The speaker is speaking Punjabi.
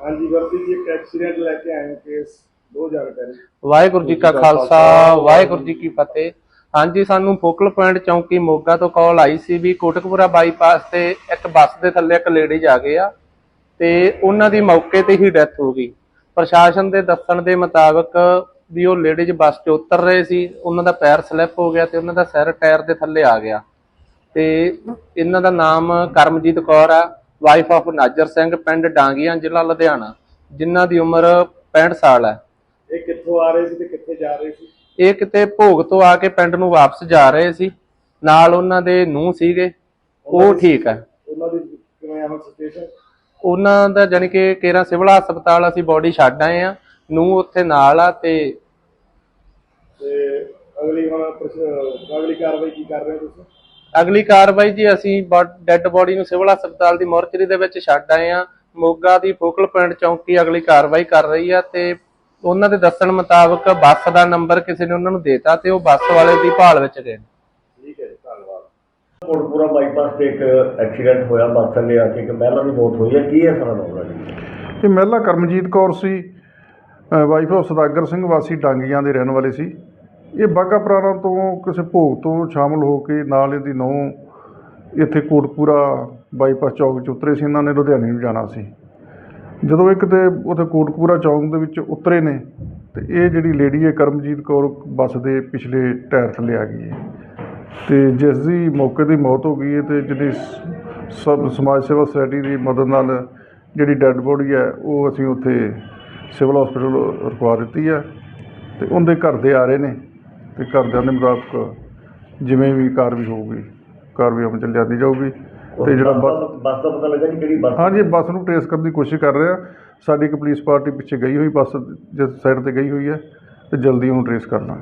ਹਾਂਜੀ ਵਰਦੀ ਜੀ ਇੱਕ ਐਕਸੀਡੈਂਟ ਲੈ ਕੇ ਆਏ ਹਾਂ ਕੇਸ ਦੋ ਜਾਣਕਾਰੀ। ਵਾਹਿਗੁਰੂ ਜੀ ਕਾ ਖਾਲਸਾ ਵਾਹਿਗੁਰੂ ਜੀ ਕੀ ਫਤਿਹ। ਹਾਂਜੀ ਸਾਨੂੰ ਫੋਕਲ ਪੁਆਇੰਟ ਚੌਂਕੀ ਮੋਗਾ ਤੋਂ ਕਾਲ ਆਈ ਸੀ ਵੀ ਕੋਟਕਪੂਰਾ ਬਾਈਪਾਸ ਤੇ ਇੱਕ ਬੱਸ ਦੇ ਥੱਲੇ ਇੱਕ ਲੇਡੀਜ਼ ਆ ਗਏ ਆ ਤੇ ਉਹਨਾਂ ਦੀ ਮੌਕੇ ਤੇ ਹੀ ਡੈਥ ਹੋ ਗਈ। ਪ੍ਰਸ਼ਾਸਨ ਦੇ ਦੱਸਣ ਦੇ ਮੁਤਾਬਕ ਵੀ ਉਹ ਲੇਡੀਜ਼ ਬੱਸ 'ਚ ਉਤਰ ਰਹੇ ਸੀ ਉਹਨਾਂ ਦਾ ਪੈਰ ਸਲਿੱਪ ਹੋ ਗਿਆ ਤੇ ਉਹਨਾਂ ਦਾ ਸਿਰ ਟਾਇਰ ਦੇ ਥੱਲੇ ਆ ਗਿਆ। ਤੇ ਇਹਨਾਂ ਦਾ ਨਾਮ ਕਰਮਜੀਤ ਕੌਰ ਆ ਵਾਈਫ ਆਫ ਨਾਜਰ ਸਿੰਘ ਪਿੰਡ ਡਾਂਗੀਆਂ ਜ਼ਿਲ੍ਹਾ ਲੁਧਿਆਣਾ ਜਿਨ੍ਹਾਂ ਦੀ ਉਮਰ 65 ਸਾਲ ਹੈ। ਇਹ ਕਿੱਥੋਂ ਆ ਰਹੇ ਸੀ ਤੇ ਕਿੱਥੇ ਜਾ ਰਹੇ ਸੀ? ਇਹ ਕਿਤੇ ਭੋਗ ਤੋਂ ਆ ਕੇ ਪਿੰਡ ਨੂੰ ਵਾਪਸ ਜਾ ਰਹੇ ਸੀ। ਨਾਲ ਉਹਨਾਂ ਦੇ ਨੂੰਹ ਸੀਗੇ। ਉਹ ਠੀਕ ਹੈ। ਉਹਨਾਂ ਦੀ ਕਿਵੇਂ ਹੁਣ ਸਿਚੁਏਸ਼ਨ ਉਹਨਾਂ ਦਾ ਜਾਨੀ ਕਿ ਕੇਰਾ ਸਿਵਲ ਹਸਪਤਾਲ ਅਸੀਂ ਬੋਡੀ ਛੱਡ ਆਏ ਆ ਨੂੰ ਉੱਥੇ ਨਾਲ ਆ ਤੇ ਤੇ ਅਗਲੀ ਹੁਣ ਪ੍ਰਸ਼- ਅਗਲੀ ਕਾਰਵਾਈ ਕੀ ਕਰ ਰਹੇ ਹੋ ਤੁਸੀਂ? ਅਗਲੀ ਕਾਰਵਾਈ ਜੀ ਅਸੀਂ ਡੈੱਡ ਬੋਡੀ ਨੂੰ ਸਿਵਲ ਹਸਪਤਾਲ ਦੀ ਮੋਰਚਰੀ ਦੇ ਵਿੱਚ ਛੱਡ ਆਏ ਆ ਮੋਗਾ ਦੀ ਫੋਕਲ ਪੁਆਇੰਟ ਚੌਂਕੀ ਅਗਲੀ ਕਾਰਵਾਈ ਕਰ ਰਹੀ ਆ ਤੇ ਉਹਨਾਂ ਦੇ ਦੱਸਣ ਮੁਤਾਬਕ ਬੱਸ ਦਾ ਨੰਬਰ ਕਿਸੇ ਨੇ ਉਹਨਾਂ ਨੂੰ ਦੇਤਾ ਤੇ ਉਹ ਬੱਸ ਵਾਲੇ ਦੀ ਭਾਲ ਵਿੱਚ ਗਏ ਠੀਕ ਹੈ ਧੰਨਵਾਦ। ਕੋਟਪੂਰਾ ਬਾਈਪਾਸ ਤੇ ਇੱਕ ਐਕਸੀਡੈਂਟ ਹੋਇਆ ਬੱਸ ਥੱਲੇ ਆ ਕੇ ਇੱਕ ਮਹਿਲਾ ਦੀ ਮੌਤ ਹੋਈ ਹੈ। ਕੀ ਹੈ ਸਾਰਾ ਮਾਮਲਾ ਜੀ? ਇਹ ਮਹਿਲਾ ਕਰਮਜੀਤ ਕੌਰ ਸੀ ਵਾਈਫ ਆਫ ਸਦਾਗਰ ਸਿੰਘ ਵਾਸੀ ਡਾਂਗੀਆਂ ਦੇ ਰਹਿਣ ਵਾਲੇ ਸੀ। ਇਹ ਬਾਘਾ ਪੁਰਾਣਾ ਤੋਂ ਕਿਸੇ ਭੋਗ ਤੋਂ ਸ਼ਾਮਲ ਹੋ ਕੇ ਨਾਲ ਇਹਦੀ ਨਹੁੰ ਇੱਥੇ ਕੋਟਪੂਰਾ ਬਾਈਪਾਸ ਚੌਕ 'ਚ ਉਤਰੇ ਸੀ, ਇਹਨਾਂ ਨੇ ਲੁਧਿਆਣੇ ਨੂੰ ਜਾਣਾ ਸੀ। ਜਦੋਂ ਇੱਕ ਤੇ ਉੱਥੇ ਕੋਟਪੂਰਾ ਚੌਕ ਦੇ ਵਿੱਚ ਉਤਰੇ ਨੇ, ਤੇ ਇਹ ਜਿਹੜੀ ਲੇਡੀ ਹੈ, ਕਰਮਜੀਤ ਕੌਰ, ਬੱਸ ਦੇ ਪਿਛਲੇ ਟਾਇਰ ਥੱਲੇ ਆ ਗਈ ਹੈ। ਤੇ ਜਿਸ ਦੀ ਮੌਕੇ ਦੀ ਮੌਤ ਹੋ ਗਈ ਹੈ, ਤੇ ਜਿਹੜੀ ਸਭ ਸਮਾਜ ਸੇਵਾ ਸੁਸਾਇਟੀ ਦੀ ਮਦਦ ਨਾਲ ਜਿਹੜੀ ਡੈੱਡ ਬੋਡੀ ਹੈ, ਉਹ ਅਸੀਂ ਉੱਥੇ ਸਿਵਲ ਹਸਪੀਟਲ ਰਖਵਾ ਦਿੱਤੀ ਹੈ, ਤੇ ਉਹਦੇ ਘਰ ਦੇ ਆ ਰਹੇ ਨੇ। ਤੇ ਘਰਦਿਆਂ ਦੇ ਮੁਤਾਬਕ ਜਿਵੇਂ ਵੀ ਕਾਰਵਾਈ ਹੋਊਗੀ ਕਾਰਵਾਈ ਅਮਲ ਚ ਲਿਆਂਦੀ ਜਾਊਗੀ। ਤੇ ਜਿਹੜਾ ਬੱਸ ਬੱਸ ਦਾ- ਪਤਾ ਲੱਗਾ ਜੀ ਕਿਹੜੀ ਬੱਸ ਹਾਂਜੀ ਬੱਸ ਨੂੰ ਟ੍ਰੇਸ ਕਰਨ ਦੀ ਕੋਸ਼ਿਸ਼ ਕਰ ਰਹੇ। ਆ ਸਾਡੀ ਇੱਕ ਪੁਲਿਸ ਪਾਰਟੀ ਪਿੱਛੇ ਗਈ ਹੋਈ ਬੱਸ ਜਿਸ ਸਾਈਡ ਤੇ ਗਈ ਹੋਈ ਹੈ ਤੇ ਜਲਦੀ ਉਹਨੂੰ ਟ੍ਰੇਸ ਕਰਨਾ।